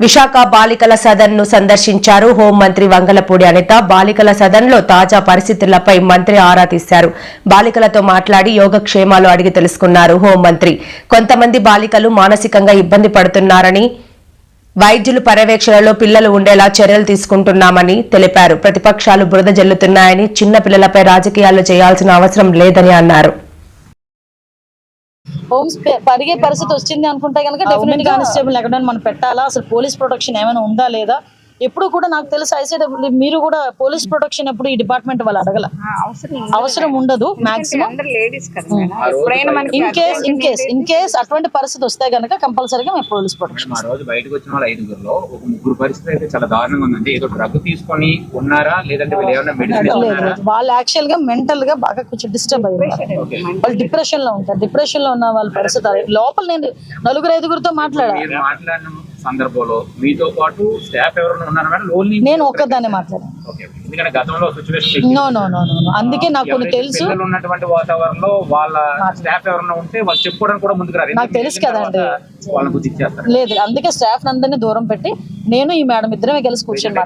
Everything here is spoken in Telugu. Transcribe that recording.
విశాఖ బాలికల సదన్ను సందర్శించారు హోంమంత్రి వంగలపూడి అనిత. బాలికల సదన్లో తాజా పరిస్థితులపై మంత్రి ఆరా తీశారు. బాలికలతో మాట్లాడి యోగక్షేమాలు అడిగి తెలుసుకున్నారు హోంమంత్రి. కొంతమంది బాలికలు మానసికంగా ఇబ్బంది పడుతున్నారని వైద్యులు పర్యవేక్షణలో పిల్లలు ఉండేలా చర్యలు తీసుకుంటున్నామని తెలిపారు. ప్రతిపక్షాలు బురద జల్లుతున్నాయని చిన్న పిల్లలపై రాజకీయాలు చేయాల్సిన అవసరం లేదని అన్నారు. హోమ్స్ పరిగే పరిస్థితి వచ్చింది అనుకుంటే కనుక డెఫినెట్గా కానిస్టేబుల్ ఎక్కడ మనం పెట్టాలా? అసలు పోలీస్ ప్రొటెక్షన్ ఏమైనా ఉందా లేదా? ఎప్పుడు కూడా నాకు తెలిసి ఐసీడబ్ల్యూ మీరు కూడా పోలీస్ ప్రొటెక్షన్ ఎప్పుడు ఈ డిపార్ట్మెంట్ వాళ్ళు అడగల? అవసరం అవసరం ఉండదు maximum. In case in case in case అటువంటి పరిస్థితి వస్తే కనుక కంపల్సరీగా మేము పోలీస్ ప్రొటెక్షన్ రోజు బయటకు వచ్చిన వాళ్ళ ఐదుగురులో ఒక ముగ్గురు పరిస్థితి అయితే చాలా దారుణంగా ఉందండి. ఏదో డ్రగ్ తీసుకొని ఉన్నారా? లేదంటే వీళ్ళు యాక్చువల్గా మెంటల్గా బాగా కొంచెం డిస్టర్బ్ అయ్యి ఉన్నారు. వాళ్ళు డిప్రెషన్లో ఉంటారు. డిప్రెషన్లో ఉన్న వాళ్ళ పరిస్థితి. లోపల నేను నలుగురు ఐదుగురితో మాట్లాడా మీరు మాట్లాడిన సందర్భంలో మీతో పాటు స్టాఫ్ ఎవరైనా ఉన్నారా మేడం? ఓన్లీ నేను ఒక్కదాన్ని మాట్లాడాను. ఎందుకంటే గతంలో situation no no no no అందుకే నాకు కొన్ని తెలుసు. ఉన్నటువంటి వాతావరణంలో వాళ్ళ స్టాఫ్ ఎవరైనా ఉంటే వాళ్ళు చెప్పుకోవడానికి కూడా ముందుకు రారు. నాకు తెలుసు కదండి. లేదు అందుకే స్టాఫ్ అందరినీ దూరం పెట్టి నేను ఈ మేడం ఇద్దరమే కలిసి కూర్చొని